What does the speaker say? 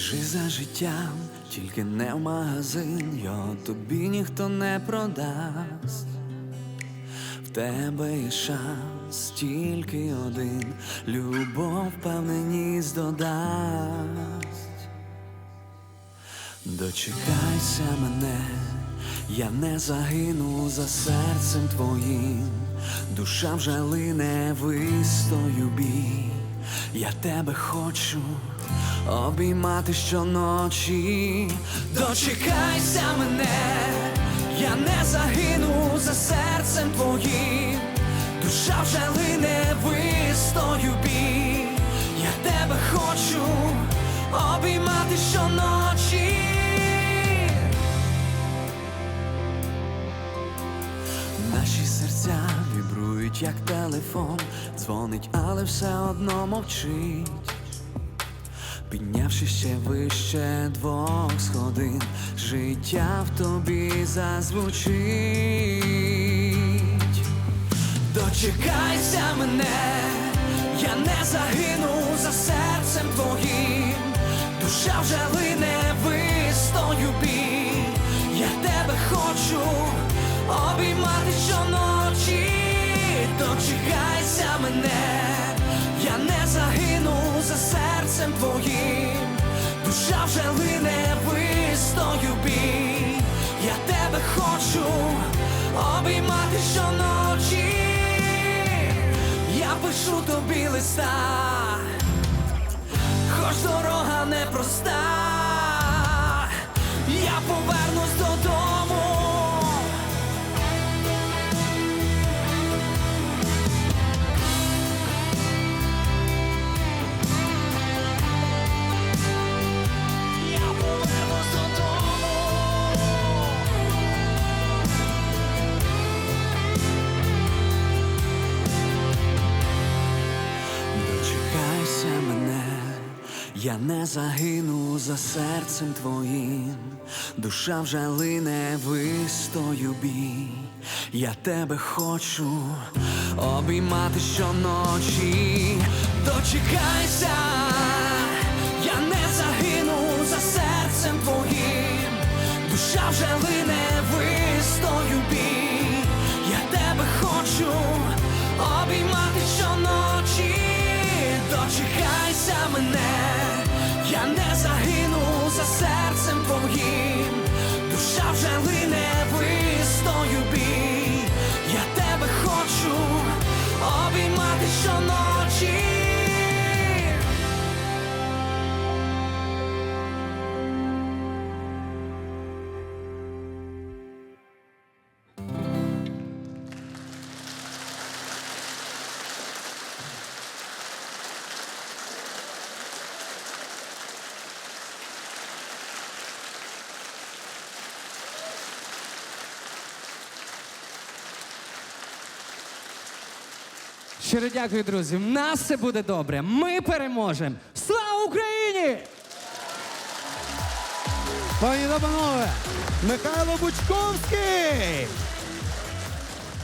Біжи за життям, тільки не в магазин, його тобі ніхто не продасть. В тебе є шанс, тільки один, любов впевненість додасть. Дочекайся мене, я не загину за серцем твоїм, душа вже лине вистою бій, я тебе хочу обіймати щоночі. Дочекайся мене, я не загину за серцем твоїм, душа вже лине вистою бій, я тебе хочу обіймати щоночі. Наші серця вібрують, як телефон, дзвонить, але все одно мовчить. Піднявши ще вище двох сходин, життя в тобі зазвучить. Дочекайся мене, я не загину за серцем твоїм, душа вже лине вистою бій, я тебе хочу обіймати щоночі, дочекайся мене, за серцем твоїм, душа вже лине вистою бій, я тебе хочу обіймати щоночі, я пишу тобі листа, хоч дорога непроста, я не загину за серцем твоїм, душа вже лине вистою бій, я тебе хочу обіймати щоночі, дочекайся, я не загину за серцем твоїм, душа вже лине вистою бій, я тебе хочу обіймати щоночі, дочекайся мене, я не загину за серцем твоїм, душа вже лине вистою бій, я тебе хочу обіймати щоночі. Щиро дякую, друзі. В нас все буде добре. Ми переможемо. Слава Україні! Пані та панове, Михайло Бучковський!